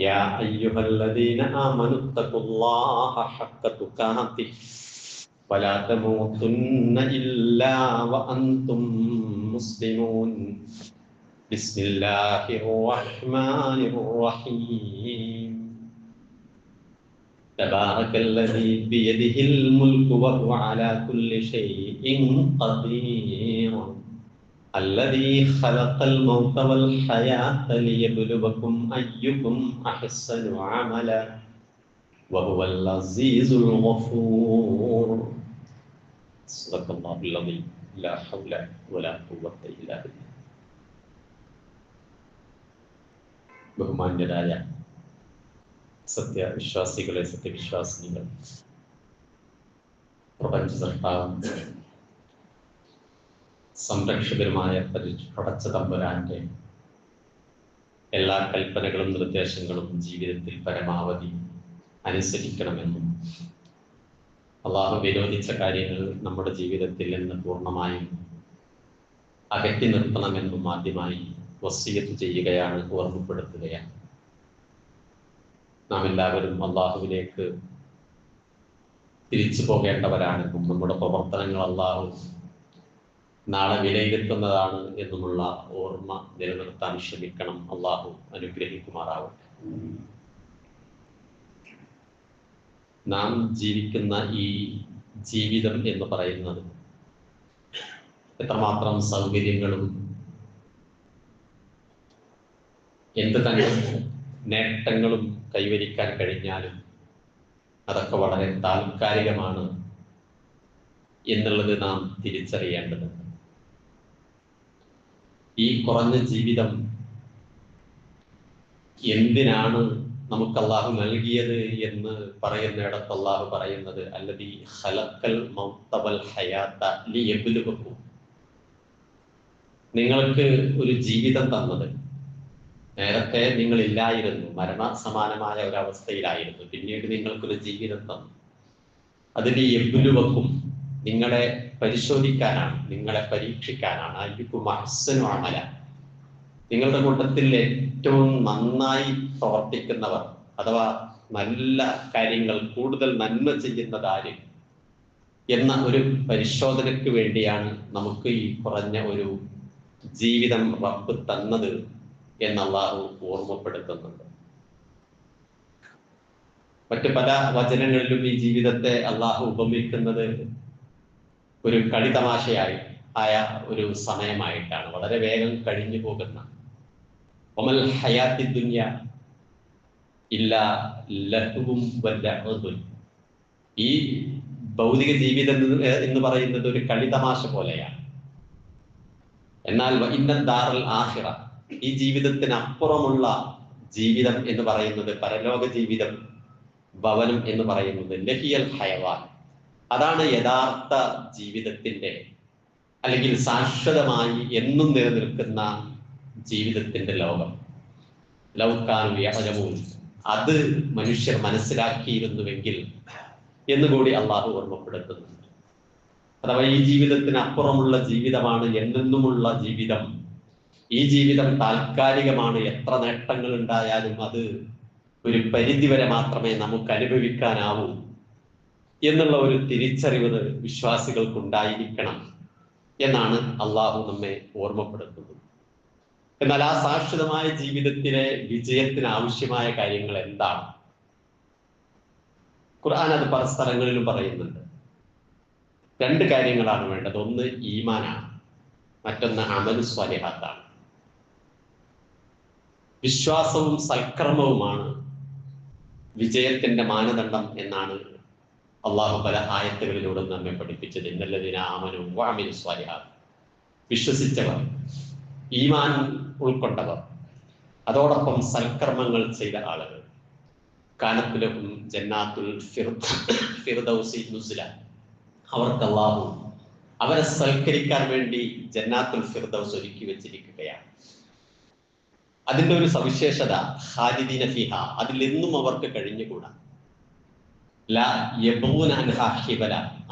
يا أيها الذين آمنوا اتقوا الله حق تقاته ولا تموتن إلا وأنتم مسلمون. بسم الله الرحمن الرحيم. تبارك الذي بيده الملك وهو على كل شيء قدير. الذي خلق الموت والحياة ليبلوكم أيكم أحسن عملا وهو العزيز الغفور صدق الله العظيم لا حول ولا قوة إلا بالله ബഹുമാന്യരായ സത്യവിശ്വാസികളെ സത്യവിശ്വാസിനികൾ പ്രപഞ്ച സൃഷ്ടാവും സംരക്ഷകരുമായ പടച്ച തമ്പുരാന്റെ എല്ലാ കൽപ്പനകളും നിർദ്ദേശങ്ങളും ജീവിതത്തിൽ പരമാവധി അനുസരിക്കണമെന്നും അള്ളാഹു വിരോധിച്ച കാര്യങ്ങൾ നമ്മുടെ ജീവിതത്തിൽ നിന്ന് പൂർണമായും അകറ്റി നിർത്തണമെന്നും ആദ്യമായി വസീയത്ത് ചെയ്യുകയാണ് ഓർമ്മപ്പെടുത്തുകയാണ്. നാം എല്ലാവരും അള്ളാഹുവിലേക്ക് തിരിച്ചു പോകേണ്ടവരാണെന്നും നമ്മുടെ പ്രവർത്തനങ്ങൾ അള്ളാഹു നാളെ വിലയിരുത്തുന്നതാണ് എന്നുമുള്ള ഓർമ്മ നിലനിർത്താൻ ശ്രമിക്കണം. അള്ളാഹു അനുഗ്രഹിക്കുമാറാവട്ടെ. നാം ജീവിക്കുന്ന ഈ ജീവിതം എന്ന് പറയുന്നത് എത്രമാത്രം സൗകര്യങ്ങളും എന്ത് തന്നെ നേട്ടങ്ങളും കൈവരിക്കാൻ കഴിഞ്ഞാലും അതൊക്കെ വളരെ താൽക്കാലികമാണ് എന്നുള്ളത് നാം തിരിച്ചറിയേണ്ടതുണ്ട്. ഈ കുറഞ്ഞ ജീവിതം എന്തിനാണ് നമുക്ക് അള്ളാഹു നൽകിയത് എന്ന് പറയുന്നിടത്ത് അള്ളാഹു പറയുന്നത് അല്ലതി ഹലക്കൽ മൗത്തവൽ ഹയാത്ത ലിയബിലുവക്കും. നിങ്ങൾക്ക് ഒരു ജീവിതം തന്നത് നേരത്തെ നിങ്ങൾ ഇല്ലായിരുന്നു മരണ സമാനമായ ഒരു അവസ്ഥയിലായിരുന്നു പിന്നീട് നിങ്ങൾക്കൊരു ജീവിതം തന്നു. അതിന് എബുലുവക്കും നിങ്ങളെ പരിശോധിക്കാനാണ് നിങ്ങളെ പരീക്ഷിക്കാനാണ്. അയ്യുക്കും അഹ്സനു അമല. നിങ്ങളുടെ കൂട്ടത്തിൽ ഏറ്റവും നന്നായി പ്രവർത്തിക്കുന്നവർ അഥവാ നല്ല കാര്യങ്ങൾ കൂടുതൽ നന്മ ചെയ്യുന്നത് ആര് എന്ന ഒരു പരിശോധനയ്ക്ക് വേണ്ടിയാണ് നമുക്ക് ഈ കുറഞ്ഞ ഒരു ജീവിതം റബ്ബ് തന്നത് എന്ന് അള്ളാഹു ഓർമ്മപ്പെടുത്തുന്നുണ്ട്. മറ്റു പല വചനങ്ങളിലും ഈ ജീവിതത്തെ അള്ളാഹു ഉപമിക്കുന്നത് ഒരു കളിതമാശയായി ആയ ഒരു സമയമായിട്ടാണ്. വളരെ വേഗം കഴിഞ്ഞു പോകുന്ന. ഒമൽ ഹയാത്തി ദുന്യ ഇല്ല ലഹുവും വല്ല ഈ ഭൗതിക ജീവിതം എന്ന് പറയുന്നത് ഒരു കളിതമാശ പോലെയാണ്. എന്നാൽ ഇന്ന ദാറൽ ആഹിറ. ഈ ജീവിതത്തിനപ്പുറമുള്ള ജീവിതം എന്ന് പറയുന്നത് പരലോക ജീവിതം ഭവനം എന്ന് പറയുന്നത് ലഹിയൽ ഹയവാൻ. അതാണ് യഥാർത്ഥ ജീവിതത്തിന്റെ അല്ലെങ്കിൽ ശാശ്വതമായി എന്നും നിലനിൽക്കുന്ന ജീവിതത്തിന്റെ ലോകം. ലൗക്കാൻ വ്യാപകവും അത് മനുഷ്യർ മനസ്സിലാക്കിയിരുന്നുവെങ്കിൽ എന്നുകൂടി അള്ളാഹു ഓർമ്മപ്പെടുത്തുന്നുണ്ട്. അഥവാ ഈ ജീവിതത്തിന് അപ്പുറമുള്ള ജീവിതമാണ് എന്നെന്നുമുള്ള ജീവിതം ഈ ജീവിതം താൽക്കാലികമാണ് എത്ര നേട്ടങ്ങൾ ഉണ്ടായാലും അത് ഒരു പരിധിവരെ മാത്രമേ നമുക്ക് അനുഭവിക്കാനാവൂ. എന്നുള്ള ഒരു തിരിച്ചറിവ് വിശ്വാസികൾക്ക് ഉണ്ടായിരിക്കണം എന്നാണ് അള്ളാഹു നമ്മെ ഓർമ്മപ്പെടുത്തുന്നത്. എന്നാൽ ആ സാക്ഷിതമായ ജീവിതത്തിലെ വിജയത്തിന് ആവശ്യമായ കാര്യങ്ങൾ എന്താണ്? ഖുർആൻ അത് പല സ്ഥലങ്ങളിലും പറയുന്നുണ്ട്. രണ്ട് കാര്യങ്ങളാണ് വേണ്ടത്. ഒന്ന് ഈമാനാണ്. മറ്റൊന്ന് അമലു സ്വലിഹാത്താണ്. വിശ്വാസവും സൽക്രമവുമാണ് വിജയത്തിന്റെ മാനദണ്ഡം എന്നാണ് അള്ളാഹു പല ആയത്തുകളിലൂടെ നമ്മെ പഠിപ്പിച്ചത് ഇന്നല്ലതിന് ആമനും വാമിനും സ്വാലിഹ വിശ്വസിച്ചവർ ഈമാൻ ഉൾക്കൊണ്ടവർ അതോടൊപ്പം സൽക്കർമ്മങ്ങൾ ചെയ്ത ആളുകൾ. കാനത്തിലും ജന്നാത്തുൽ ഫിർദൗസി നുസില. അവർക്ക് അള്ളാഹു അവരെ സൽക്കരിക്കാൻ വേണ്ടി ജന്നാത്തുൽ ഫിർദൗസ് ഒരുക്കി വെച്ചിരിക്കുകയാണ്. അതിന്റെ ഒരു സവിശേഷത ഹാരിദീന ഫിഹ അതിൽ എന്നും അവർക്ക് കഴിഞ്ഞുകൂടാ. ല യബൂന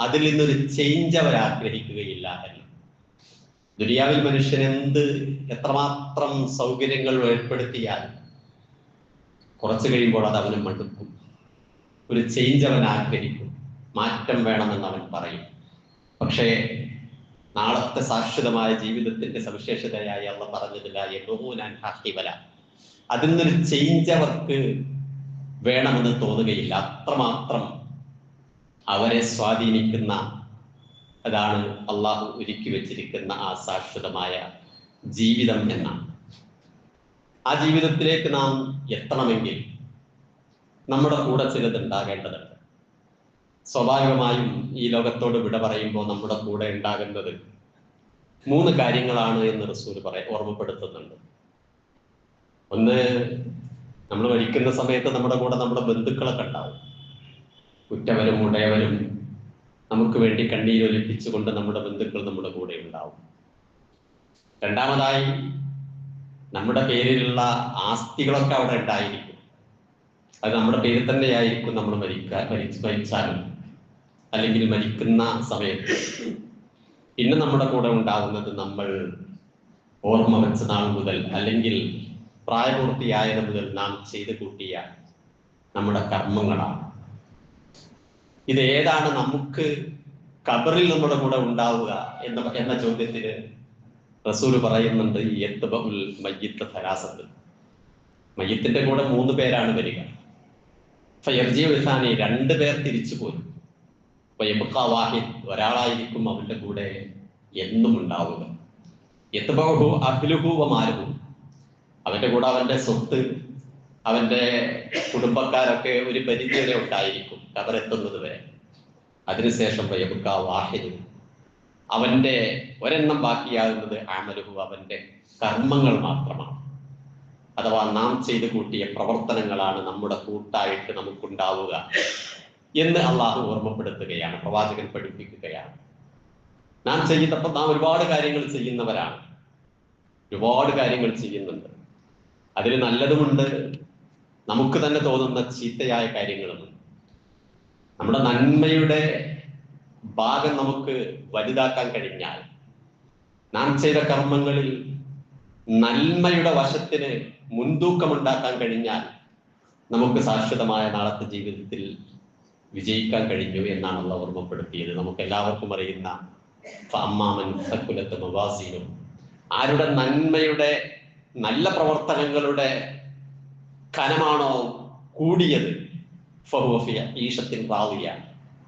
അതിൽ നിന്നൊരു ചേഞ്ച് അവർ ആഗ്രഹിക്കുകയില്ല എന്ന്. ദുനിയാവിൽ മനുഷ്യൻ എന്ത് എത്രമാത്രം സൗകര്യങ്ങൾ ഏർപ്പെടുത്തിയാൽ കുറച്ചു കഴിയുമ്പോൾ അത് അവന് മടുക്കും. ഒരു ചേഞ്ച് അവൻ ആഗ്രഹിക്കും. മാറ്റം വേണമെന്ന് അവൻ പറയും. പക്ഷേ നാളത്തെ ശാശ്വതമായ ജീവിതത്തിന്റെ സവിശേഷതയായി അവ പറഞ്ഞതില്ല യബൂന ഹാഹിബല അതിൽ നിന്നൊരു ചേഞ്ച് അവർക്ക് വേണമെന്ന് തോന്നുകയില്ല. അത്രമാത്രം അവരെ സ്വാധീനിക്കുന്ന അതാണ് അള്ളാഹു ഒരുക്കി വെച്ചിരിക്കുന്ന ആ ശാശ്വതമായ ജീവിതം എന്നാണ്. ആ ജീവിതത്തിലേക്ക് നാം എത്തണമെങ്കിൽ നമ്മുടെ കൂടെ ചിലത് ഉണ്ടാകേണ്ടതുണ്ട് സ്വാഭാവികമായും ഈ ലോകത്തോട് വിട പറയുമ്പോൾ നമ്മുടെ കൂടെ ഉണ്ടാകുന്നത് മൂന്ന് കാര്യങ്ങളാണ് എന്ന് റസൂൽ പറയ ഓർമ്മപ്പെടുത്തുന്നുണ്ട്. ഒന്ന് നമ്മൾ മരിക്കുന്ന സമയത്ത് നമ്മുടെ കൂടെ നമ്മുടെ ബന്ധുക്കളൊക്കെ ഉണ്ടാവും. കുറ്റവരും ഉടയവരും നമുക്ക് വേണ്ടി കണ്ണീരൊലിപ്പിച്ചുകൊണ്ട് നമ്മുടെ ബന്ധുക്കൾ നമ്മുടെ കൂടെ ഉണ്ടാവും. രണ്ടാമതായി നമ്മുടെ പേരിലുള്ള ആസ്തികളൊക്കെ അവിടെ ഉണ്ടായിരിക്കും. അത് നമ്മുടെ പേരിൽ തന്നെയായിരിക്കും നമ്മൾ മരിക്കാൻ മരിച്ച് മരിച്ചാലും അല്ലെങ്കിൽ മരിക്കുന്ന സമയത്ത്. പിന്നെ നമ്മുടെ കൂടെ ഉണ്ടാകുന്നത് നമ്മൾ ഓർമ്മ വെച്ച നാൾ മുതൽ അല്ലെങ്കിൽ പ്രായപൂർത്തിയായത് മുതൽ നാം ചെയ്തു കൂട്ടിയ നമ്മുടെ കർമ്മങ്ങളാണ്. ഇത് ഏതാണ് നമുക്ക് കബറിൽ നമ്മുടെ കൂടെ ഉണ്ടാവുക എന്ന എന്ന ചോദ്യത്തിന് റസൂൽ പറയുന്നുണ്ട് ഈ എത്തുബുൽ മയ്യത്ത് ഫരാസത്ത് മയ്യത്തിന്റെ കൂടെ മൂന്ന് പേരാണ് വരിക. ഫയർജി രണ്ട് പേർ തിരിച്ചു പോരും. വാഹിദ് ഒരാളായിരിക്കും അവന്റെ കൂടെ എന്നും ഉണ്ടാവുക. എത്തുബഹു അഖിലുഹു മാലുഹു. അവന്റെ കൂടെ അവന്റെ സ്വത്ത് അവന്റെ കുടുംബക്കാരൊക്കെ ഒരു പരിധി വരെ ഉണ്ടായിരിക്കും കബറെത്തുന്നത് വരെ. അതിനുശേഷം വയബുക്ക വാഹിദ് അവന്റെ ഒരെണ്ണം ബാക്കിയാകുന്നത് ആമലുഹു അവന്റെ കർമ്മങ്ങൾ മാത്രമാണ്. അഥവാ നാം ചെയ്തു കൂട്ടിയ പ്രവർത്തനങ്ങളാണ് നമ്മുടെ കൂട്ടായിട്ട് നമുക്കുണ്ടാവുക എന്ന് അള്ളാഹു ഓർമ്മപ്പെടുത്തുകയാണ് പ്രവാചകൻ പഠിപ്പിക്കുകയാണ്. നാം ചെയ്യുന്നപ്പോൾ നാം ഒരുപാട് കാര്യങ്ങൾ ചെയ്യുന്നവരാണ്. ഒരുപാട് കാര്യങ്ങൾ ചെയ്യുന്നുണ്ട്. അതിൽ നല്ലതുമുണ്ട്. നമുക്ക് തന്നെ തോന്നുന്ന ചീത്തയായ കാര്യങ്ങളും. നമ്മുടെ നന്മയുടെ ഭാഗം നമുക്ക് വലുതാക്കാൻ കഴിഞ്ഞാൽ നാം ചെയ്ത കർമ്മങ്ങളിൽ നന്മയുടെ വശത്തിന് മുൻതൂക്കമുണ്ടാക്കാൻ കഴിഞ്ഞാൽ നമുക്ക് ശാശ്വതമായ നാളത്തെ ജീവിതത്തിൽ വിജയിക്കാൻ കഴിഞ്ഞു എന്നാണ് അള്ള ഓർമ്മപ്പെടുത്തിയത്. നമുക്ക് എല്ലാവർക്കും അറിയുന്ന അമ്മാമൻ സക്കുലത്ത് ആരുടെ നന്മയുടെ നല്ല പ്രവർത്തനങ്ങളുടെ കനമാണോ കൂടിയത്? ഫഹുഫിയ ഈഷത്തിൻ റാവിയ.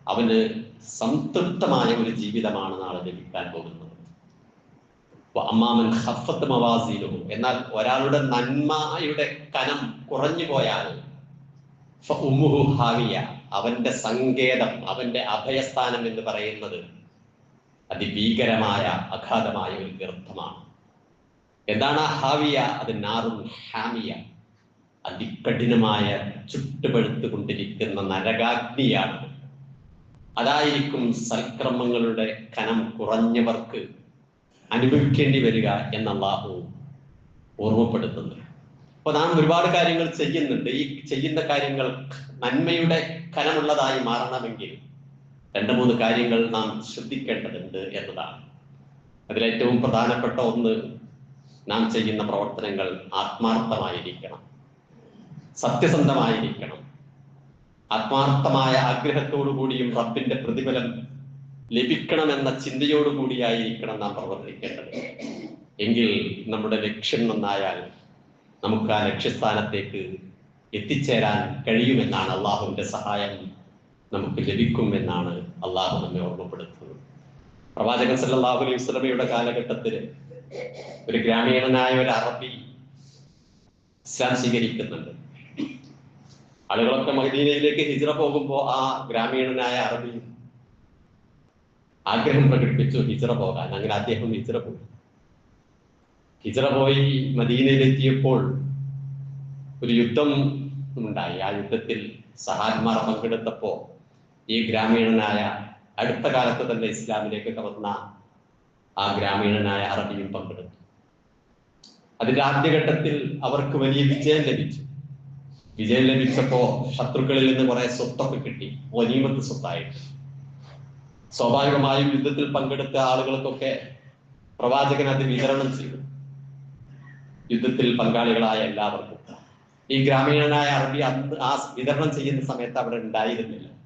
അവന് സംതൃപ്തമായ ഒരു ജീവിതമാണ് നാളെ ലഭിക്കാൻ പോകുന്നത്. അമ്മാമൻ ഹഫത്ത് എന്നാൽ ഒരാളുടെ നന്മയുടെ കനം കുറഞ്ഞു പോയാൽ ഹാവിയ അവന്റെ സങ്കേതം അവന്റെ അഭയസ്ഥാനം എന്ന് പറയുന്നത് അതിഭീകരമായ അഗാധമായ ഒരു ഗർഭമാണ് എന്താണ് ഹാവിയ? അത് നാറും ഹാമിയ. അതികഠിനമായ ചുട്ടുപഴുത്തു കൊണ്ടിരിക്കുന്ന നരകാഗ്നിയാണ്. അതായിരിക്കും സൽക്രമങ്ങളുടെ കനം കുറഞ്ഞവർക്ക് അനുഭവിക്കേണ്ടി വരിക എന്ന ഓർമ്മപ്പെടുത്തുന്നത് ഓർമ്മപ്പെടുത്തുന്നു. അപ്പൊ നാം ഒരുപാട് കാര്യങ്ങൾ ചെയ്യുന്നുണ്ട്. ഈ ചെയ്യുന്ന കാര്യങ്ങൾ നന്മയുടെ കനമുള്ളതായി മാറണമെങ്കിൽ രണ്ട് മൂന്ന് കാര്യങ്ങൾ നാം ശ്രദ്ധിക്കേണ്ടതുണ്ട് എന്നതാണ്. അതിലേറ്റവും പ്രധാനപ്പെട്ട ഒന്ന് നാം ചെയ്യുന്ന പ്രവർത്തനങ്ങൾ ആത്മാർത്ഥമായിരിക്കണം. സത്യസന്ധമായിരിക്കണം. ആത്മാർത്ഥമായ ആഗ്രഹത്തോടു കൂടിയും റബ്ബിന്റെ പ്രതിഫലം ലഭിക്കണമെന്ന ചിന്തയോടു കൂടിയായിരിക്കണം നാം പ്രവർത്തിക്കേണ്ടത്. എങ്കിൽ നമ്മുടെ ലക്ഷ്യം നന്നായാൽ നമുക്ക് ആ ലക്ഷ്യസ്ഥാനത്തേക്ക് എത്തിച്ചേരാൻ കഴിയുമെന്നാണ് അള്ളാഹുവിന്റെ സഹായം നമുക്ക് ലഭിക്കുമെന്നാണ് അള്ളാഹു നമ്മെ ഓർമ്മപ്പെടുത്തുന്നത്. പ്രവാചകൻ സല്ലാഹു അലൈഹി സ്വലമയുടെ കാലഘട്ടത്തിൽ ഒരു ഗ്രാമീണനായ ഒരു അറബി ഇസ്ലാം സ്വീകരിക്കുന്നുണ്ട്. ആളുകളൊക്കെ മദീനയിലേക്ക് ഹിജ്റ പോകുമ്പോൾ ആ ഗ്രാമീണനായ അറബി ആഗ്രഹം പ്രകടിപ്പിച്ചു ഹിജ്റ പോകാൻ. അങ്ങനെ അദ്ദേഹം ഹിജ്റ പോയി. ഹിജ്റ പോയി മദീനയിലെത്തിയപ്പോൾ ഒരു യുദ്ധം ഉണ്ടായി. ആ യുദ്ധത്തിൽ സഹാന്മാർ പങ്കെടുത്തപ്പോ ഈ ഗ്രാമീണനായ അടുത്ത കാലത്ത് തന്നെ ഇസ്ലാമിലേക്ക് കവർന്ന ആ ഗ്രാമീണനായ അറബിയും പങ്കെടുത്തു. അതിന്റെ ആദ്യഘട്ടത്തിൽ അവർക്ക് വലിയ വിജയം ലഭിച്ചു. വിജയം ലഭിച്ചപ്പോ ശത്രുക്കളിൽ നിന്ന് കുറെ സ്വത്തൊക്കെ കിട്ടി. വനീമത്ത് സ്വത്തായിട്ട്. സ്വാഭാവികമായും യുദ്ധത്തിൽ പങ്കെടുത്ത ആളുകൾക്കൊക്കെ പ്രവാചകൻ അത് വിതരണം ചെയ്തു. യുദ്ധത്തിൽ പങ്കാളികളായ എല്ലാവർക്കും. ഈ ഗ്രാമീണനായ അറബി ആ വിതരണം ചെയ്യുന്ന സമയത്ത് അവിടെ ഉണ്ടായിരുന്നില്ല.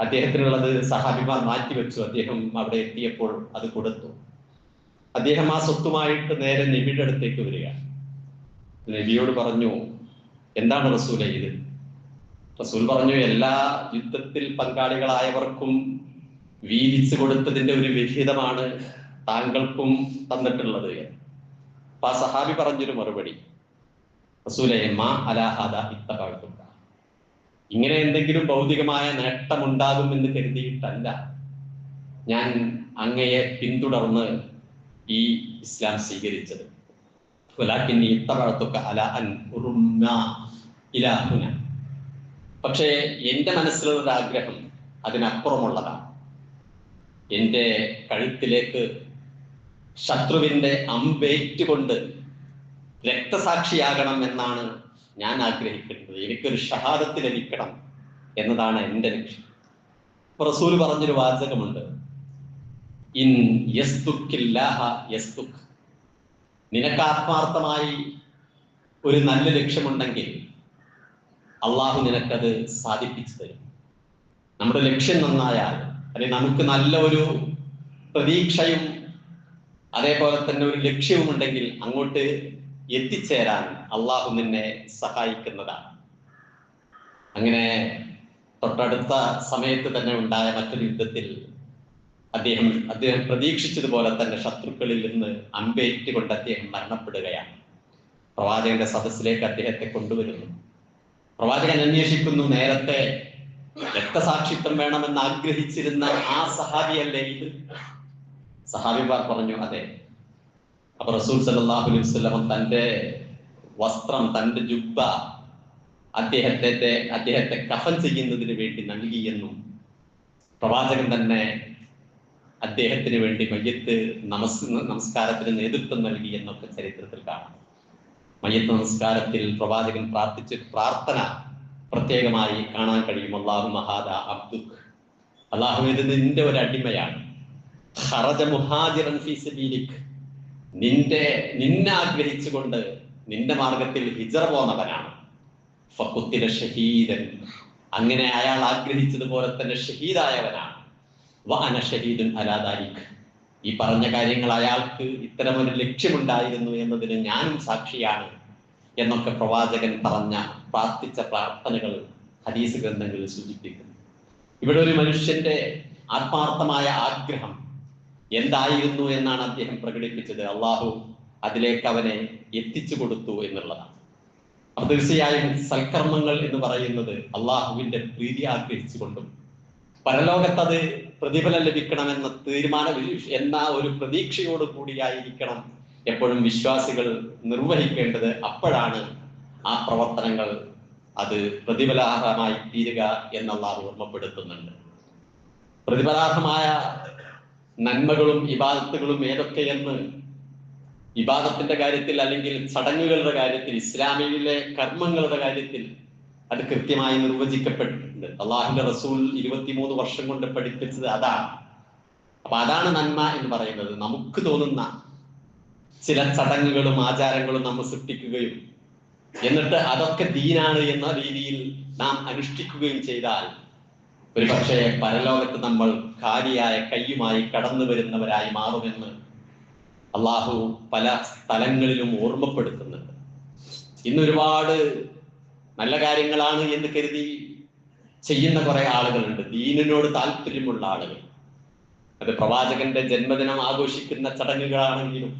അദ്ദേഹത്തിനുള്ളത് സഹാബിമാർ മാറ്റിവെച്ചു. അദ്ദേഹം അവിടെ എത്തിയപ്പോൾ അത് കൊടുത്തു. അദ്ദേഹം ആ സ്വത്തുമായിട്ട് നേരെ നബിയുടെ അടുത്തേക്ക് വരിക. നബിയോട് പറഞ്ഞു എന്താണ് റസൂലെ ഇത്? റസൂൽ പറഞ്ഞു എല്ലാ യുദ്ധത്തിൽ പങ്കാളികളായവർക്കും വീതിച്ചു കൊടുത്തതിന്റെ ഒരു വിഹിതമാണ് താങ്കൾക്കും തന്നിട്ടുള്ളത് അപ്പൊ ആ സഹാബി പറഞ്ഞൊരു മറുപടി. റസൂലെ മാ അലാഹാദ ഇത്തകാഴ്ത്തുക ഇങ്ങനെ എന്തെങ്കിലും ഭൗതികമായ നേട്ടമുണ്ടാകും എന്ന് കരുതിയിട്ടല്ല. ഞാൻ അങ്ങയെ പിന്തുടർന്ന് ഈ ഇസ്ലാം സ്വീകരിച്ചത്. പക്ഷേ എന്റെ മനസ്സിലുള്ള ആഗ്രഹം അതിനപ്പുറമുള്ളതാണ്. എന്റെ കഴുത്തിലേക്ക് ശത്രുവിന്റെ അമ്പേറ്റുകൊണ്ട് രക്തസാക്ഷിയാകണം എന്നാണ് ഞാൻ ആഗ്രഹിക്കുന്നത് എനിക്കൊരു ഷഹാദത്ത് ലഭിക്കണം എന്നതാണ് എന്റെ ലക്ഷ്യം. ഇപ്പൊ റസൂൽ പറഞ്ഞൊരു വാചകമുണ്ട്. ഇൻ നിനക്ക് ആത്മാർത്ഥമായി ഒരു നല്ല ലക്ഷ്യമുണ്ടെങ്കിൽ അള്ളാഹു നിനക്കത് സാധിപ്പിച്ചു തരും. നമ്മുടെ ലക്ഷ്യം നന്നായാൽ അല്ലെങ്കിൽ നമുക്ക് നല്ല ഒരു പ്രതീക്ഷയും അതേപോലെ തന്നെ ഒരു ലക്ഷ്യവും ഉണ്ടെങ്കിൽ അങ്ങോട്ട് എത്തിച്ചേരാൻ അള്ളാഹു നിന്നെ സഹായിക്കുന്നതാണ്. അങ്ങനെ തൊട്ടടുത്ത സമയത്ത് തന്നെ ഉണ്ടായ മറ്റൊരു യുദ്ധത്തിൽ അദ്ദേഹം അദ്ദേഹം പ്രതീക്ഷിച്ചതുപോലെ തന്നെ ശത്രുക്കളിൽ നിന്ന് അമ്പേറ്റുകൊണ്ട് അദ്ദേഹം മരണപ്പെടുകയാണ്. പ്രവാചകന്റെ സദസ്സിലേക്ക് അദ്ദേഹത്തെ കൊണ്ടുവരുന്നു. പ്രവാചകൻ അന്വേഷിക്കുന്നു നേരത്തെ രക്തസാക്ഷിത്വം വേണമെന്ന് ആഗ്രഹിച്ചിരുന്ന ആ സഹാബിയല്ലേ ഇത്? സഹാബിമാർ പറഞ്ഞു അതെ. അപ്പൊ റസൂൽ സല്ലല്ലാഹു അലൈഹി തന്റെ വസ്ത്രം തന്റെ ജുബ്ബ അദ്ദേഹത്തെ അദ്ദേഹത്തെ കഫൻ ചെയ്യുന്നതിന് വേണ്ടി നൽകിയെന്നും പ്രവാചകൻ തന്നെ അദ്ദേഹത്തിന് വേണ്ടി മയ്യത്ത് നമസ് നമസ്കാരത്തിന് നേതൃത്വം നൽകി എന്നൊക്കെ ചരിത്രത്തിൽ കാണാം. മയ്യത്ത് നമസ്കാരത്തിൽ പ്രവാചകൻ പ്രാർത്ഥിച്ച പ്രാർത്ഥന പ്രത്യേകമായി കാണാൻ കഴിയും. അള്ളാഹു മഹാദ അബ്ദുഖ് അള്ളാഹു ഇത് നിന്റെ ഒരു അടിമയാണ്. ഖറജ മുഹാജിറൻ ഫീ സബീലിക്. നിന്റെ നിന്നെ ആഗ്രഹിച്ചുകൊണ്ട് നിന്റെ മാർഗത്തിൽ ഹിജറ പോന്നവനാണ്. ഫക്കുത്തിലെ ഷഹീദൻ. അങ്ങനെ അയാൾ ആഗ്രഹിച്ചതുപോലെ തന്നെ ഷഹീദായവനാണ്. വാന ഷഹീദുൻ അലാദാരിഖ് ഈ പറഞ്ഞ കാര്യങ്ങൾ അയാൾക്ക് ഇത്തരമൊരു ലക്ഷ്യമുണ്ടായിരുന്നു എന്നതിന് ഞാനും സാക്ഷിയാണ് എന്നൊക്കെ പ്രവാചകൻ പറഞ്ഞ പ്രാർത്ഥിച്ച പ്രാർത്ഥനകൾ ഹദീസ് ഗ്രന്ഥങ്ങളിൽ സൂചിപ്പിക്കുന്നു. ഇവിടെ ഒരു മനുഷ്യന്റെ ആത്മാർത്ഥമായ ആഗ്രഹം എന്തായിരുന്നു എന്നാണ് അദ്ദേഹം പ്രകടിപ്പിച്ചത്. അള്ളാഹു അതിലേക്ക് അവനെ എത്തിച്ചു കൊടുത്തു എന്നുള്ളതാണ്. അപ്പൊ തീർച്ചയായും സൽക്കർമ്മങ്ങൾ എന്ന് പറയുന്നത് അള്ളാഹുവിന്റെ പ്രീതി ആഗ്രഹിച്ചുകൊണ്ടും പരലോകത്ത് അത് പ്രതിഫലം ലഭിക്കണമെന്ന തീരുമാന എന്ന ഒരു പ്രതീക്ഷയോട് കൂടിയായിരിക്കണം എപ്പോഴും വിശ്വാസികൾ നിർവഹിക്കേണ്ടത്. അപ്പോഴാണ് ആ പ്രവർത്തനങ്ങൾ അത് പ്രതിഫലാർഹമായി തീരുക എന്നുള്ള ഓർമ്മപ്പെടുത്തുന്നുണ്ട്. പ്രതിഫലാർഹമായ നന്മകളും ഇബാദത്തുകളും ഏതൊക്കെയെന്ന് ഇബാദത്തിന്റെ കാര്യത്തിൽ അല്ലെങ്കിൽ ചടങ്ങുകളുടെ കാര്യത്തിൽ ഇസ്ലാമിലെ കർമ്മങ്ങളുടെ കാര്യത്തിൽ അത് കൃത്യമായി നിർവചിക്കപ്പെട്ടിട്ടുണ്ട്. അള്ളാഹുന്റെ റസൂൽ ഇരുപത്തിമൂന്ന് വർഷം കൊണ്ട് പഠിപ്പിച്ചത് അതാണ്. അപ്പൊ അതാണ് നന്മ എന്ന് പറയുന്നത്. നമുക്ക് തോന്നുന്ന ചില ചടങ്ങുകളും ആചാരങ്ങളും നമ്മൾ സൃഷ്ടിക്കുകയും എന്നിട്ട് അതൊക്കെ ദീനാണ് എന്ന രീതിയിൽ നാം അനുഷ്ഠിക്കുകയും ചെയ്താൽ ഒരു പക്ഷേ പരലോകത്ത് നമ്മൾ കാലിയായ കയ്യുമായി കടന്നു വരുന്നവരായി മാറുമെന്ന് അള്ളാഹു പല സ്ഥലങ്ങളിലും ഓർമ്മപ്പെടുത്തുന്നുണ്ട്. ഇന്ന് ഒരുപാട് നല്ല കാര്യങ്ങളാണ് എന്ന് കരുതി ചെയ്യുന്ന കുറെ ആളുകളുണ്ട്. ദീനിനോട് താല്പര്യമുള്ള ആളുകൾ. അത് പ്രവാചകന്റെ ജന്മദിനം ആഘോഷിക്കുന്ന ചടങ്ങുകളാണെങ്കിലും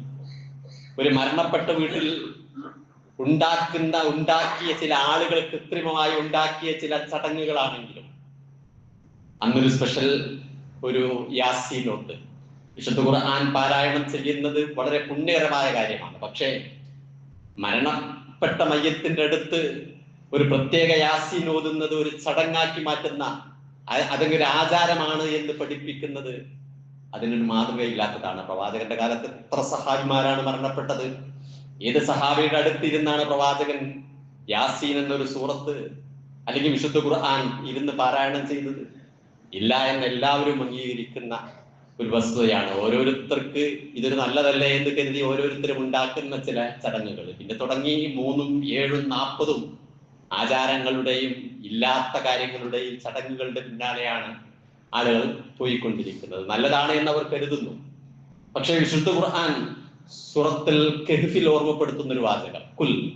ഒരു മരണപ്പെട്ട വീട്ടിൽ ഉണ്ടാക്കുന്ന ഉണ്ടാക്കിയ ചില ആളുകൾ കൃത്രിമമായി ഉണ്ടാക്കിയ ചില ചടങ്ങുകളാണെങ്കിലും അന്നൊരു സ്പെഷ്യൽ ഒരു യാസീനുണ്ട് വിശുദ്ധ ഖുർആൻ പാരായണം ചെയ്യുന്നത് വളരെ പുണ്യകരമായ കാര്യമാണ്. പക്ഷേ മരണപ്പെട്ട മയ്യത്തിന്റെ അടുത്ത് ഒരു പ്രത്യേക യാസീൻ ഓതുന്നത് ഒരു ചടങ്ങാക്കി മാറ്റുന്ന അതെങ്കിൽ ഒരു ആചാരമാണ് എന്ന് പഠിപ്പിക്കുന്നത് അതിനൊരു മാതൃകയില്ലാത്തതാണ്. പ്രവാചകന്റെ കാലത്ത് എത്ര സഹാബിമാരാണ് മരണപ്പെട്ടത്? ഏത് സഹാബിയുടെ അടുത്തിരുന്നാണ് പ്രവാചകൻ യാസീൻ എന്നൊരു സൂറത്ത് അല്ലെങ്കിൽ വിശുദ്ധ ഖുർആൻ ഇരുന്ന് പാരായണം ചെയ്തത് ഇല്ല എന്ന് എല്ലാവരും അംഗീകരിക്കുന്ന ഒരു വസ്തുതയാണ്. ഓരോരുത്തർക്ക് ഇതൊരു നല്ലതല്ലേ എന്ന് കരുതി ഓരോരുത്തരും ഉണ്ടാക്കുന്ന ചില ചടങ്ങുകൾ. പിന്നെ തുടങ്ങി മൂന്നും ഏഴും നാൽപ്പതും ആചാരങ്ങളുടെയും ഇല്ലാത്ത കാര്യങ്ങളുടെയും ചടങ്ങുകളുടെ പിന്നാലെയാണ് ആളുകൾ പോയിക്കൊണ്ടിരിക്കുന്നത്. നല്ലതാണ് എന്ന് അവർ കരുതുന്നു. പക്ഷേ വിശുദ്ധ ഖുർആൻ സുറത്തിൽ കെഹ്ഫിൽ ഓർമ്മപ്പെടുത്തുന്ന ഒരു വാചകം. കുൽ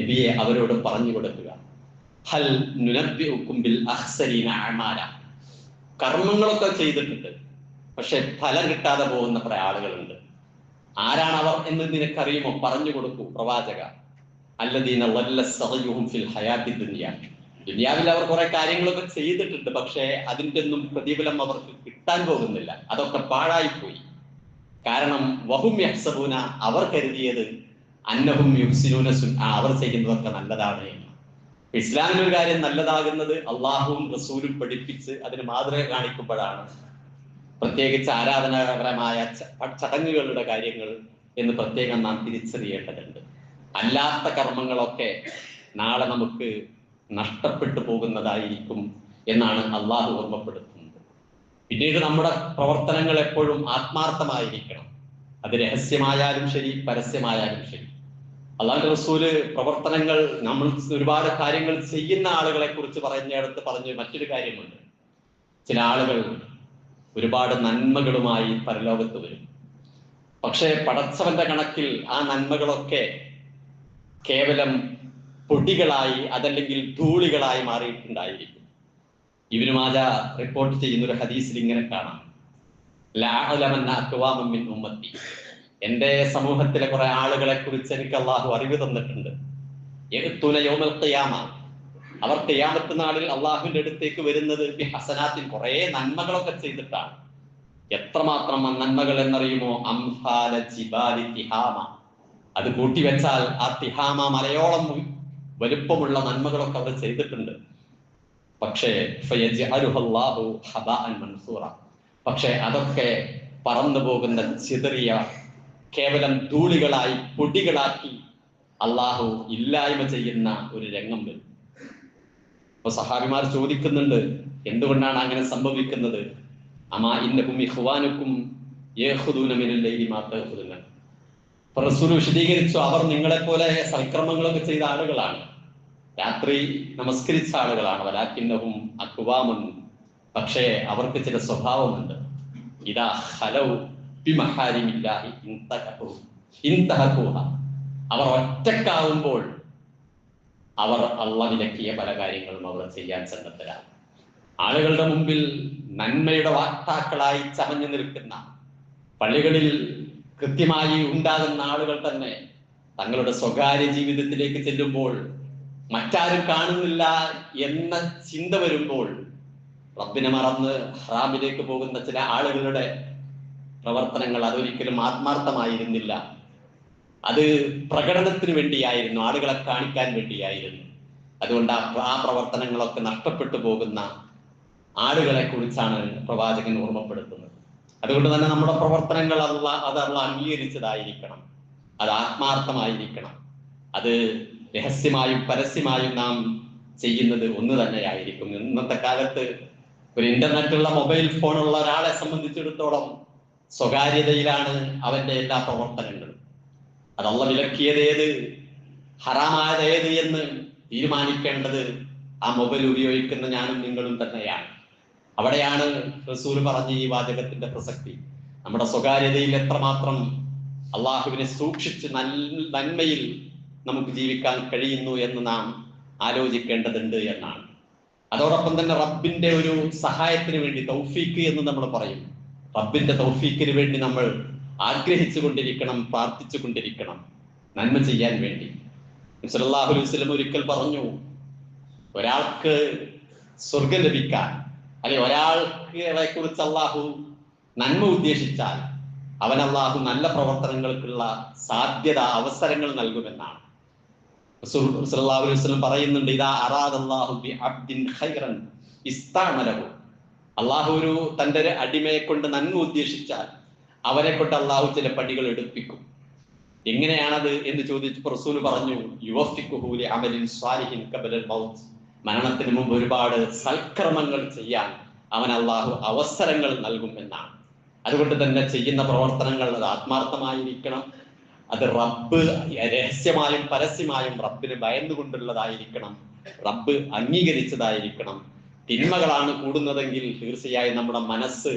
നബിയെ അവരോട് പറഞ്ഞു കൊടുക്കുക. ഹൽ ബിൽ അഹ്സരീന അഅമാല. കർമ്മങ്ങളൊക്കെ ചെയ്തിട്ടുണ്ട്. പക്ഷെ ഫലം കിട്ടാതെ പോകുന്ന കുറെ ആളുകളുണ്ട്. ആരാണ് അവർ എന്ന് നിനക്കറിയുമോ? പറഞ്ഞു കൊടുക്കൂ പ്രവാചക. ഫിൽ ഹയാത്തി ദുനിയ. ദുനിയാവിൽ അവർ കുറെ കാര്യങ്ങളൊക്കെ ചെയ്തിട്ടുണ്ട് പക്ഷേ അതിന്റെ ഒന്നും പ്രതിഫലം അവർക്ക് കിട്ടാൻ പോകുന്നില്ല. അതൊക്കെ പാഴായിപ്പോയി. കാരണം വഹും യഹ്സബൂന അവർ കരുതിയത് അന്നഹും യുഹ്സിനൂന അവർ ചെയ്യുന്നതൊക്കെ നല്ലതാണ്. ഇസ്ലാമിന് ഒരു കാര്യം നല്ലതാകുന്നത് അള്ളാഹുവും റസൂലും പഠിപ്പിച്ച് അതിന് മാതൃക കാണിക്കുമ്പോഴാണ്. പ്രത്യേകിച്ച് ആരാധനാപരമായ ചടങ്ങുകളുടെ കാര്യങ്ങൾ എന്ന് പ്രത്യേകം നാം തിരിച്ചറിയേണ്ടതുണ്ട്. അല്ലാത്ത കർമ്മങ്ങളൊക്കെ നാളെ നമുക്ക് നഷ്ടപ്പെട്ടു പോകുന്നതായിരിക്കും എന്നാണ് അള്ളാഹു ഓർമ്മപ്പെടുത്തുന്നത്. പിന്നീട് നമ്മുടെ പ്രവർത്തനങ്ങൾ എപ്പോഴും ആത്മാർത്ഥമായിരിക്കണം. അത് രഹസ്യമായാലും ശരി പരസ്യമായാലും ശരി. അള്ളാഹു റസൂൽ പ്രവർത്തനങ്ങൾ നമ്മൾ ഒരുപാട് കാര്യങ്ങൾ ചെയ്യുന്ന ആളുകളെ കുറിച്ച് പറഞ്ഞിടത്ത് പറഞ്ഞ മറ്റൊരു കാര്യമുണ്ട്. ചില ആളുകൾ ഒരുപാട് നന്മകളുമായി പരലോകത്ത് വരും. പക്ഷേ പടച്ചവന്റെ കണക്കിൽ ആ നന്മകളൊക്കെ കേവലം പൊടികളായി അതല്ലെങ്കിൽ ധൂളികളായി മാറിയിട്ടുണ്ടായിരിക്കും. ഇവന് മാജ റിപ്പോർട്ട് ചെയ്യുന്ന ഒരു ഹദീസിൽ ഇങ്ങനെ കാണാം. ലാഅലമന്ന അക്വാമിൻ മിൻ ഉമ്മത്തി. എന്റെ സമൂഹത്തിലെ കുറെ ആളുകളെ കുറിച്ച് എനിക്ക് അള്ളാഹു അറിവ് തന്നിട്ടുണ്ട്. എഴുത്തുല യോമൽ ഖിയാമ? അവർ തെയ്യാമത്ത് നാളിൽ അള്ളാഹുവിന്റെ അടുത്തേക്ക് വരുന്നത് ഹസനാത്തിൽ കുറെ നന്മകളൊക്കെ ചെയ്തിട്ടാണ്. എത്രമാത്രം നന്മകൾ എന്നറിയുമോ? അംഹാല ജിബാലി തിഹാമ. അത് കൂട്ടിവെച്ചാൽ ആ തിഹാമ മലയോളം വലുപ്പമുള്ള നന്മകളൊക്കെ അവർ ചെയ്തിട്ടുണ്ട്. പക്ഷേ പക്ഷേ അതൊക്കെ പറന്നു പോകുന്ന ചിതറിയ കേവലം ധൂളികളായി പൊടികളാക്കി അള്ളാഹു ഇല്ലായ്മ ചെയ്യുന്ന ഒരു രംഗം വരും. അപ്പൊ സഹാബിമാർ ചോദിക്കുന്നുണ്ട് എന്തുകൊണ്ടാണ് അങ്ങനെ സംഭവിക്കുന്നത്? അമാ ഇന്നക്കും ഇഹ്വാനുക്കും റസൂൽ വിശദീകരിച്ചു അവർ നിങ്ങളെ പോലെ സൽക്രമങ്ങളൊക്കെ ചെയ്ത ആളുകളാണ്. രാത്രി നമസ്കരിച്ച ആളുകളാണ്. വലാക്കിന്നഹും അക്കുവാമെന്നും പക്ഷേ അവർക്ക് ചില സ്വഭാവമുണ്ട്. ഇതാ ഹലൗ ബിമഹാരിമില്ലാഹി ഇൻതഹു ഇൻതഹൂഹ അവർ ഒറ്റക്കാവുമ്പോൾ അവർ അള്ള വിലക്കിയ പല കാര്യങ്ങളും അവർ ചെയ്യാൻ സന്നദ്ധരാ ആളുകളുടെ മുമ്പിൽ നന്മയുടെ വാക്താക്കളായി ചമഞ്ഞു നിൽക്കുന്ന പള്ളികളിൽ കൃത്യമായി ഉണ്ടാകുന്ന ആളുകൾ തന്നെ തങ്ങളുടെ സ്വകാര്യ ജീവിതത്തിലേക്ക് ചെല്ലുമ്പോൾ മറ്റാരും കാണുന്നില്ല എന്ന ചിന്ത വരുമ്പോൾ റബ്ബിനെ മറന്ന് ഹറാമിലേക്ക് പോകുന്ന ചില ആളുകളുടെ പ്രവർത്തനങ്ങൾ അതൊരിക്കലും ആത്മാർത്ഥമായിരുന്നില്ല. അത് പ്രകടനത്തിന് വേണ്ടിയായിരുന്നു ആളുകളെ കാണിക്കാൻ വേണ്ടിയായിരുന്നു. അതുകൊണ്ട് ആ പ്രവർത്തനങ്ങളൊക്കെ നഷ്ടപ്പെട്ടു പോകുന്ന ആളുകളെ കുറിച്ചാണ് പ്രവാചകൻ ഓർമ്മപ്പെടുത്തുന്നത്. അതുകൊണ്ട് തന്നെ നമ്മുടെ പ്രവർത്തനങ്ങൾ അതുള്ള അത് അള്ള അംഗീകരിച്ചതായിരിക്കണം. അത് ആത്മാർത്ഥമായിരിക്കണം. അത് രഹസ്യമായും പരസ്യമായും നാം ചെയ്യുന്നത് ഒന്ന് തന്നെയായിരിക്കും. ഇന്നത്തെ കാലത്ത് ഒരു ഇന്റർനെറ്റുള്ള മൊബൈൽ ഫോൺ ഉള്ള ഒരാളെ സംബന്ധിച്ചിടത്തോളം സ്വകാര്യതയിലാണ് അവന്റെ എല്ലാ പ്രവർത്തനങ്ങളും. അതല്ല വിലക്കിയത് ഏത്? ഹറാമായത് ഏത് എന്ന് തീരുമാനിക്കേണ്ടത് ആ മൊബൈൽ ഉപയോഗിക്കുന്ന ഞാനും നിങ്ങളും തന്നെയാണ്. അവിടെയാണ് റസൂൽ പറഞ്ഞ ഈ വാചകത്തിന്റെ പ്രസക്തി. നമ്മുടെ സ്വകാര്യതയിൽ എത്രമാത്രം അള്ളാഹുവിനെ സൂക്ഷിച്ച് നന്മയിൽ നമുക്ക് ജീവിക്കാൻ കഴിയുന്നു എന്ന് നാം ആലോചിക്കേണ്ടതുണ്ട് എന്നാണ്. അതോടൊപ്പം തന്നെ റബ്ബിന്റെ ഒരു സഹായത്തിന് വേണ്ടി തൗഫീക്ക് എന്ന് നമ്മൾ പറയും. റബ്ബിന്റെ തൗഫീക്കിന് വേണ്ടി നമ്മൾ ആഗ്രഹിച്ചു കൊണ്ടിരിക്കണം പ്രാർത്ഥിച്ചു കൊണ്ടിരിക്കണം നന്മ ചെയ്യാൻ വേണ്ടി. സല്ലല്ലാഹു അലൈഹി വസല്ലം ഒരിക്കൽ പറഞ്ഞു ഒരാൾക്ക് സ്വർഗം ലഭിക്കാൻ അല്ലെ ഒരാൾക്ക് കുറിച്ച് അള്ളാഹു നന്മ ഉദ്ദേശിച്ചാൽ അവൻ അള്ളാഹു നല്ല പ്രവർത്തനങ്ങൾക്കുള്ള സാധ്യത അവസരങ്ങൾ നൽകുമെന്നാണ്. അലൈഹി വസല്ലം പറയുന്നുണ്ട് ഇതാ അറാദ് ബി അബ്ദിൻ ഖൈറൻ ഇസ്തഅമലഹു അള്ളാഹു ഒരു തന്റെ അടിമയെ കൊണ്ട് നന്മ ഉദ്ദേശിച്ചാൽ അവരെ കൊണ്ട് അള്ളാഹു ചില പണികൾ എടുപ്പിക്കും. എങ്ങനെയാണത് എന്ന് ചോദിച്ചപ്പോൾ റസൂൽ പറഞ്ഞു യുവഫിക്കുഹു ലി അമലിൻ സ്വാലിഹിൻ കബലൽ മൗത്ത്. മരണത്തിന് മുമ്പ് ഒരുപാട് സൽക്രമങ്ങൾ ചെയ്യാൻ അവൻ അള്ളാഹു അവസരങ്ങൾ നൽകും എന്നാണ്. അതുകൊണ്ട് തന്നെ ചെയ്യുന്ന പ്രവർത്തനങ്ങൾ അത് ആത്മാർത്ഥമായിരിക്കണം. അത് റബ്ബ് രഹസ്യമായും പരസ്യമായും റബ്ബിന് ഭയന്നുകൊണ്ടുള്ളതായിരിക്കണം. റബ്ബ് അംഗീകരിച്ചതായിരിക്കണം. തിന്മകളാണ് കൂടുന്നതെങ്കിൽ തീർച്ചയായും നമ്മുടെ മനസ്സ്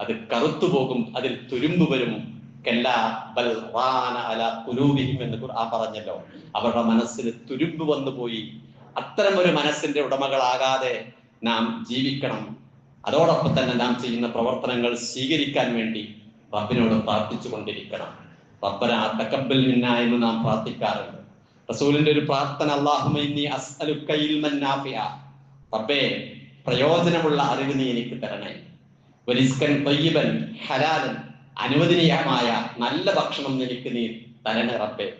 അത് കറുത്തു പോകും അതിൽ തുരുമ്പ് വരും. എന്ന് ആ പറഞ്ഞല്ലോ. അവരുടെ മനസ്സിൽ തുരുമ്പ് വന്നു പോയി. അത്തരം ഒരു മനസ്സിന്റെ ഉടമകളാകാതെ നാം ജീവിക്കണം. അതോടൊപ്പം തന്നെ നാം ചെയ്യുന്ന പ്രവർത്തനങ്ങൾ സ്വീകരിക്കാൻ വേണ്ടി റബ്ബിനോട് പ്രാർത്ഥിച്ചു കൊണ്ടിരിക്കണം റബ്ബന തക്കബൽ നിന്ന എന്ന് നാം പ്രാർത്ഥിക്കാറുണ്ട്. റസൂലിന്റെ ഒരു പ്രാർത്ഥന നാഫിഅ. റബ്ബേ പ്രയോജനമുള്ള അറിവ് നീ എനിക്ക് തരണേ. ഒരിസ്കൻ തയ്യിബൻ ഹലാലൻ അനുവദനീയമായ നല്ല ഭക്ഷണം എനിക്ക് നീ തരണേ റബ്ബേ.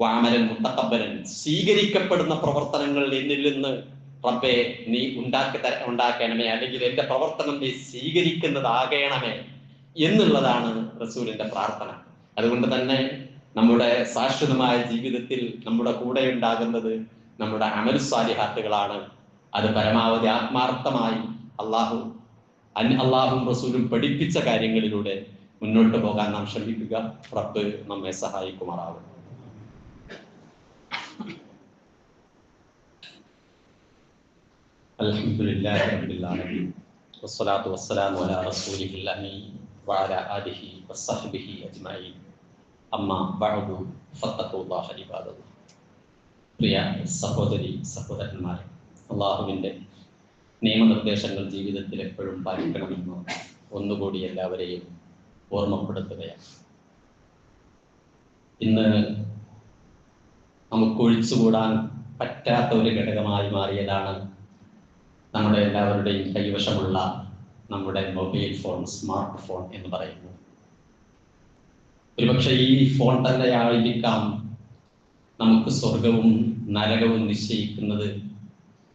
വാമലൻ മുത്തക്കബലൻ സ്വീകരിക്കപ്പെടുന്ന പ്രവർത്തനങ്ങൾ എന്നിൽ നിന്ന് റബ്ബെ നീ ഉണ്ടാക്കി തര ഉണ്ടാക്കണമേ. അല്ലെങ്കിൽ എന്റെ പ്രവർത്തനം നീ സ്വീകരിക്കുന്നതാകണമേ എന്നുള്ളതാണ് റസൂലിന്റെ പ്രാർത്ഥന. അതുകൊണ്ട് തന്നെ നമ്മുടെ ശാശ്വതമായ ജീവിതത്തിൽ നമ്മുടെ കൂടെ ഉണ്ടാകുന്നത് നമ്മുടെ അമൽ സ്വാലിഹാത്തുകളാണ് അത് പരമാവധി ആത്മാർത്ഥമായി അള്ളാഹു അള്ളാഹും റസൂലും പഠിപ്പിച്ച കാര്യങ്ങളിലൂടെ മുന്നോട്ട് പോകാൻ നാം ശ്രമിക്കുക റബ്ബ് നമ്മെ സഹായിക്കുമാറാവും الحمد لله رب العالمين والصلاة والسلام على رسوله الأمين وعلى آله وصحبه أجمعين أما بعد فاتقوا الله عباد الله പ്രിയ സഹോദരി സഹോദരന്മാരെ അള്ളാഹുവിന്റെ നിയമനിർദ്ദേശങ്ങൾ ജീവിതത്തിൽ എപ്പോഴും പാലിക്കണമെന്ന് ഒന്നുകൂടി എല്ലാവരെയും ഓർമ്മപ്പെടുത്തുകയാണ്. ഇന്ന് നമുക്ക് ഒഴിച്ചുകൂടാൻ പറ്റാത്ത ഒരു ഘടകമായി മാറിയതാണ് നമ്മുടെ എല്ലാവരുടെയും കൈവശമുള്ള നമ്മുടെ മൊബൈൽ ഫോൺ സ്മാർട്ട് ഫോൺ എന്ന് പറയുന്നത്. ഒരുപക്ഷെ ഈ ഫോൺ തന്നെയായിരിക്കാം നമുക്ക് സ്വർഗവും നരകവും നിശ്ചയിക്കുന്നത്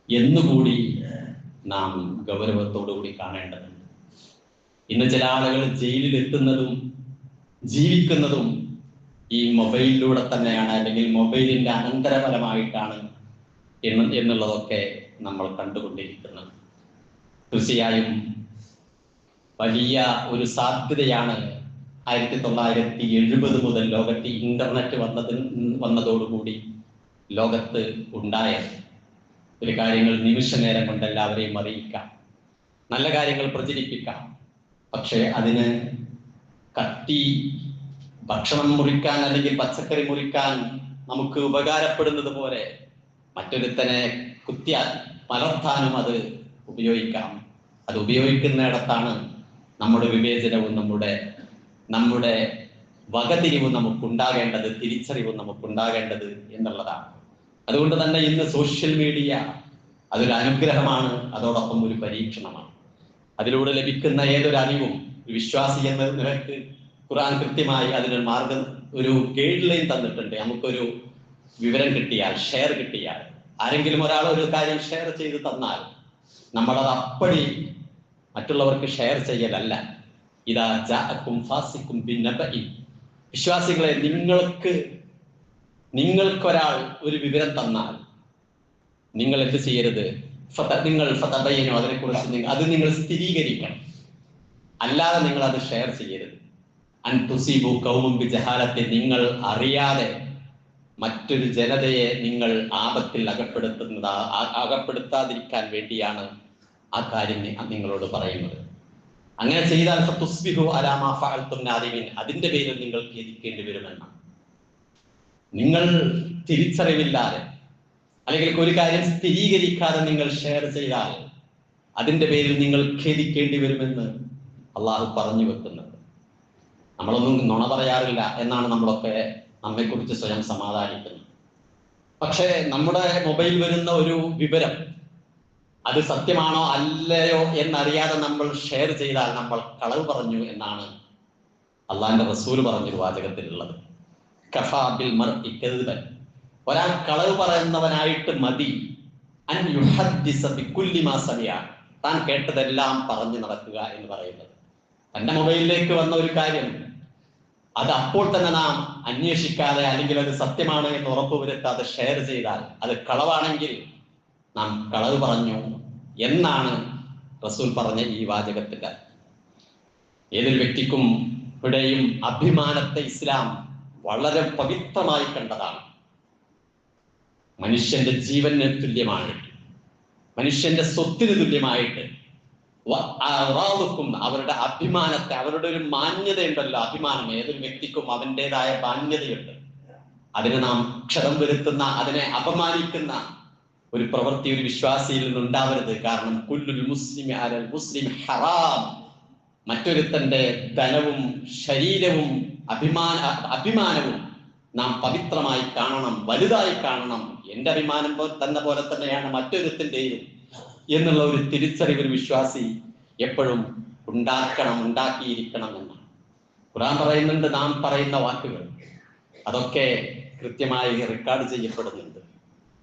എന്നുകൂടി നാം ഗൗരവത്തോടുകൂടി കാണേണ്ടതുണ്ട്. ഇന്ന് ചില ആളുകൾ ജയിലിൽ എത്തുന്നതും ജീവിക്കുന്നതും ഈ മൊബൈലിലൂടെ തന്നെയാണ് അല്ലെങ്കിൽ മൊബൈലിന്റെ അനന്തരഫലമായിട്ടാണ് എന്ന് എന്നുള്ളതൊക്കെ നമ്മൾ കണ്ടുകൊണ്ടിരിക്കുന്നത്. തീർച്ചയായും വലിയ ഒരു സാധ്യതയാണ് ആയിരത്തി തൊള്ളായിരത്തി എഴുപത് മുതൽ ലോകത്ത് ഇന്റർനെറ്റ് വന്നതിന് വന്നതോടുകൂടി ലോകത്ത് ഉണ്ടായത്. ഒരു കാര്യങ്ങൾ നിമിഷ നേരം കൊണ്ട് എല്ലാവരെയും അറിയിക്കാം. നല്ല കാര്യങ്ങൾ പ്രചരിപ്പിക്കാം. പക്ഷേ അതിന് കത്തി ഭക്ഷണം മുറിക്കാൻ അല്ലെങ്കിൽ പച്ചക്കറി മുറിക്കാൻ നമുക്ക് ഉപകാരപ്പെടുന്നത് പോലെ മറ്റൊരുത്തനെ കുത്തിയ മലർത്താനും അത് ഉപയോഗിക്കാം. അത് ഉപയോഗിക്കുന്നിടത്താണ് നമ്മുടെ വിവേചനവും നമ്മുടെ നമ്മുടെ വകതിരിവും നമുക്കുണ്ടാകേണ്ടത് തിരിച്ചറിവും നമുക്കുണ്ടാകേണ്ടത് എന്നുള്ളതാണ്. അതുകൊണ്ട് തന്നെ ഇന്ന് സോഷ്യൽ മീഡിയ അതൊരു അനുഗ്രഹമാണ് അതോടൊപ്പം ഒരു പരീക്ഷണമാണ്. അതിലൂടെ ലഭിക്കുന്ന ഏതൊരു അറിവും വിശ്വാസി എന്ന നിലയ്ക്ക് ഖുർആൻ കൃത്യമായി അതിനൊരു മാർഗം ഒരു ഗൈഡ് ലൈൻ തന്നിട്ടുണ്ട്. നമുക്കൊരു വിവരം കിട്ടിയാൽ ഷെയർ കിട്ടിയാൽ ആരെങ്കിലും ഒരാൾ ഒരു കാര്യം ഷെയർ ചെയ്ത് തന്നാൽ നമ്മളത് അപ്പടി മറ്റുള്ളവർക്ക് ഷെയർ ചെയ്യലല്ല. ഇതാ ജാഅക്കും ഫാസിക്കും വിശ്വാസികളെ നിങ്ങൾക്ക് നിങ്ങൾക്കൊരാൾ ഒരു വിവരം തന്നാൽ നിങ്ങൾ എന്ത് ചെയ്യരുത്? നിങ്ങൾ ഫതബയ്യനോ അതിനെക്കുറിച്ച് അത് നിങ്ങൾ സ്ഥിരീകരിക്കണം. അല്ലാതെ നിങ്ങൾ അത് ഷെയർ ചെയ്യരുത്. അൻ കൗമും ജഹാലത്തെ നിങ്ങൾ അറിയാതെ മറ്റൊരു ജനതയെ നിങ്ങൾ ആപത്തിൽ അകപ്പെടുത്തുന്നത് അകപ്പെടുത്താതിരിക്കാൻ വേണ്ടിയാണ് ആ കാര്യം നിങ്ങളോട് പറയുന്നത്. അങ്ങനെ ചെയ്താൽ അതിന്റെ പേരിൽ നിങ്ങൾ ഖേദിക്കേണ്ടി വരുമെന്നാണ്. നിങ്ങൾ തിരിച്ചറിവില്ലാതെ അല്ലെങ്കിൽ ഒരു കാര്യം സ്ഥിരീകരിക്കാതെ നിങ്ങൾ ഷെയർ ചെയ്താൽ അതിന്റെ പേരിൽ നിങ്ങൾ ഖേദിക്കേണ്ടി വരുമെന്ന് അള്ളാഹു പറഞ്ഞു വെക്കുന്നത്. നമ്മളൊന്നും നുണ പറയാറില്ല എന്നാണ് നമ്മളൊക്കെ നമ്മെക്കുറിച്ച് സ്വയം സമാധാനിക്കുന്നത്. പക്ഷേ നമ്മുടെ മൊബൈൽ വരുന്ന ഒരു വിവരം അത് സത്യമാണോ അല്ലയോ എന്നറിയാതെ നമ്മൾ ഷെയർ ചെയ്താൽ നമ്മൾ കളവ് പറഞ്ഞു എന്നാണ് അള്ളാഹിന്റെ റസൂൽ പറഞ്ഞൊരു വാചകത്തിലുള്ളത്. കഫാബിൽ ഒരാൾ കളവ് പറയുന്നവനായിട്ട് മതി. അൻ താൻ കേട്ടതെല്ലാം പറഞ്ഞു നടക്കുക എന്ന് പറയുന്നത്. തന്റെ മൊബൈലിലേക്ക് വന്ന ഒരു കാര്യം. അത് അപ്പോൾ തന്നെ നാം അന്വേഷിക്കാതെ അല്ലെങ്കിൽ അത് സത്യമാണ് എന്ന് ഉറപ്പുവരുത്താതെ ഷെയർ ചെയ്താൽ അത് കളവാണെങ്കിൽ നാം കളവ് പറഞ്ഞു എന്നാണ് റസൂൽ പറഞ്ഞ ഈ വാചകത്തിന്റെ ഏതൊരു വ്യക്തിക്കും ഇവിടെയും അഭിമാനത്തെ ഇസ്ലാം വളരെ പവിത്രമായി കണ്ടതാണ്. മനുഷ്യന്റെ ജീവന് തുല്യമായിട്ട് മനുഷ്യന്റെ സ്വത്തിന് തുല്യമായിട്ട് അവരുടെ അഭിമാനത്തെ അവരുടെ ഒരു മാന്യതയുണ്ടല്ലോ അഭിമാനം. ഏതൊരു വ്യക്തിക്കും അവന്റെതായ മാന്യതയുണ്ട്. അതിനെ നാം ക്ഷതം വരുത്തുന്ന അതിനെ അപമാനിക്കുന്ന ഒരു പ്രവൃത്തി ഒരു വിശ്വാസിയിൽ നിന്നുണ്ടാവരുത്. കാരണം കുല്ലുൽ മുസ്ലിം ഹറാം. മറ്റൊരുത്തന്റെ ധനവും ശരീരവും അഭിമാന അഭിമാനവും നാം പവിത്രമായി കാണണം വലുതായി കാണണം. എന്റെ അഭിമാനം തന്നെ പോലെ തന്നെയാണ് മറ്റൊരുത്തിന്റെയും എന്നുള്ള ഒരു തിരിച്ചറിവ് ഒരു വിശ്വാസി എപ്പോഴും ഉണ്ടാക്കണം ഉണ്ടാക്കിയിരിക്കണം എന്നാണ്. ഖുറാൻ പറയുന്നുണ്ട് നാം പറയുന്ന വാക്കുകൾ. അതൊക്കെ കൃത്യമായി റെക്കോർഡ് ചെയ്യപ്പെടുന്നുണ്ട്.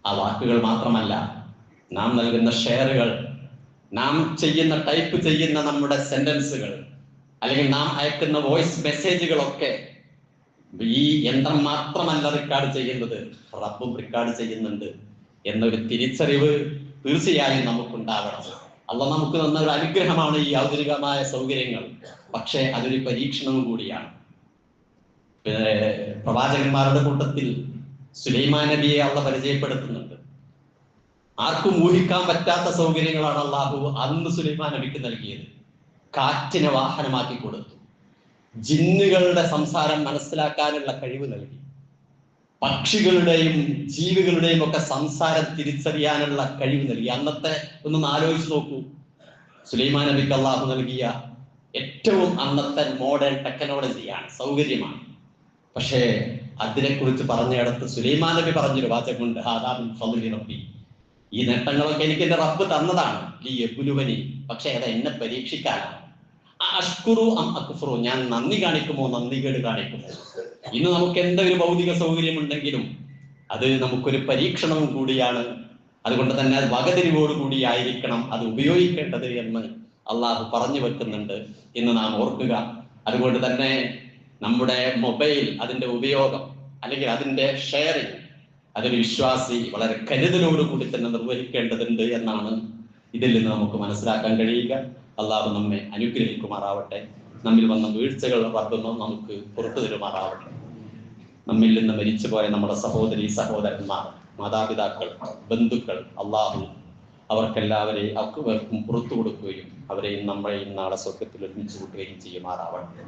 ആ വാക്കുകൾ മാത്രമല്ല നാം നൽകുന്ന ഷെയറുകൾ നാം ചെയ്യുന്ന ടൈപ്പ് ചെയ്യുന്ന നമ്മുടെ സെന്റൻസുകൾ അല്ലെങ്കിൽ നാം അയക്കുന്ന വോയിസ് മെസ്സേജുകളൊക്കെ ഈ യന്ത്രം മാത്രമല്ല റെക്കോർഡ് ചെയ്യുന്നത് റബ്ബും റെക്കോർഡ് ചെയ്യുന്നുണ്ട് എന്നൊരു തിരിച്ചറിവ് തീർച്ചയായും നമുക്കുണ്ടാകണം. അല്ല നമുക്ക് തന്ന ഒരു അനുഗ്രഹമാണ് ഈ ഔദ്യോഗികമായ സൗകര്യങ്ങൾ. പക്ഷേ അതൊരു പരീക്ഷണവും കൂടിയാണ്. പ്രവാചകന്മാരുടെ കൂട്ടത്തിൽ സുലൈമാൻ നബിയെ അള്ള പരിചയപ്പെടുത്തുന്നുണ്ട്. ആർക്കും ഊഹിക്കാൻ പറ്റാത്ത സൗകര്യങ്ങളാണ് അള്ളാഹു അന്ന് സുലൈമാൻ നബിക്ക് നൽകിയത്. കാറ്റിനെ വാഹനമാക്കി കൊടുത്തു. ജിന്നുകളുടെ സംസാരം മനസ്സിലാക്കാനുള്ള കഴിവ് നൽകി. പക്ഷികളുടെയും ജീവികളുടെയും ഒക്കെ സംസാരം തിരിച്ചറിയാനുള്ള കഴിവ് നൽകി. അന്നത്തെ ഒന്ന് ആലോചിച്ച് നോക്കൂ. സുലൈമാൻ നബിക്ക് അള്ളാഹു നൽകിയ ഏറ്റവും അന്നത്തെ മോഡേൺ ടെക്നോളജിയാണ് സൗകര്യമാണ്. പക്ഷേ അതിനെക്കുറിച്ച് പറഞ്ഞിടത്ത് സുലൈമാൻ നബി പറഞ്ഞൊരു വാചകമുണ്ട്. ഹാദാബിൻ ഫൗലി റബ്ബി. ഈ നേട്ടങ്ങളൊക്കെ എനിക്ക് എന്റെ റബ്ബ് തന്നതാണ്. ഈ യബുലുവനി. പക്ഷെ അത് എന്നെ പരീക്ഷിക്കാനാണ്. അഷ്കുറു അം അക്ഫുറു. ഞാൻ നന്ദി കാണിക്കുമോ? നന്ദികേട് കാണിക്കുമോ? ഇന്ന് നമുക്ക് എന്തൊരു ഭൗതിക സൗകര്യം ഉണ്ടെങ്കിലും അത് നമുക്കൊരു പരീക്ഷണവും കൂടിയാണ്. അതുകൊണ്ട് തന്നെ വകതിരിവോട് കൂടിയായിരിക്കണം അത് ഉപയോഗിക്കേണ്ടത് എന്ന് അള്ളാഹു പറഞ്ഞു വെക്കുന്നുണ്ട് എന്ന് നാം ഓർക്കുക. അതുകൊണ്ട് തന്നെ നമ്മുടെ മൊബൈൽ അതിന്റെ ഉപയോഗം അല്ലെങ്കിൽ അതിന്റെ ഷെയറിങ് അതൊരു വിശ്വാസി വളരെ കരുതലോട് കൂടി തന്നെ നിർവഹിക്കേണ്ടതുണ്ട് എന്നാണ് ഇതിൽ നിന്ന് നമുക്ക് മനസ്സിലാക്കാൻ കഴിയുക. അള്ളാഹു നമ്മെ അനുഗ്രഹിക്കുമാറാവട്ടെ. നമ്മിൽ വന്ന വീഴ്ചകൾ റബ്ബ് നമുക്ക് പുറത്തു തരുമാറാവട്ടെ. നമ്മിൽ നിന്ന് മരിച്ചുപോയ നമ്മുടെ സഹോദരി സഹോദരന്മാർ മാതാപിതാക്കൾ ബന്ധുക്കൾ അള്ളാഹു അവർക്കെല്ലാവരെയും അവർക്കും പുറത്തു കൊടുക്കുകയും അവരെയും നമ്മളെയും നാളെ സ്വർഗത്തിൽ ഒരുമിച്ച് കൂട്ടുകയും ചെയ്യുമാറാവട്ടെ.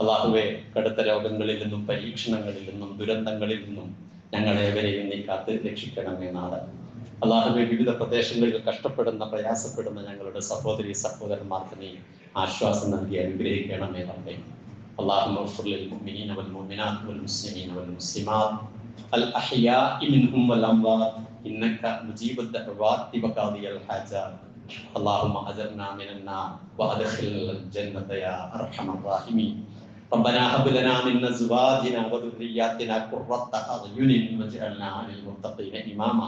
അള്ളാഹുവെ കടുത്ത രോഗങ്ങളിൽ നിന്നും പരീക്ഷണങ്ങളിൽ നിന്നും ദുരന്തങ്ങളിൽ നിന്നും ഞങ്ങളെ ഞങ്ങളേവരെയും നീ കാത്ത് രക്ഷിക്കണമേ നാളെ. അള്ളാഹുവെ വിവിധ പ്രദേശങ്ങളിൽ കഷ്ടപ്പെടുന്ന പ്രയാസപ്പെടുന്ന ഞങ്ങളുടെ സഹോദരി സഹോദരന്മാർക്ക് നീ ആശ്വാസം നൽകി അനുഗ്രഹിക്കണമേ റബ്ബേ اللهم اغفر للمؤمنين والمؤمنات والمسلمين والمسلمات الأحياء منهم والأموات إنك مجيب الدعوات وقاضي الحاجات اللهم أجرنا من النار وأدخلنا الجنة يا أرحم الراحمين ربنا هب لنا من أزواجنا وذرياتنا قرة أعين واجعلنا للمتقين إماما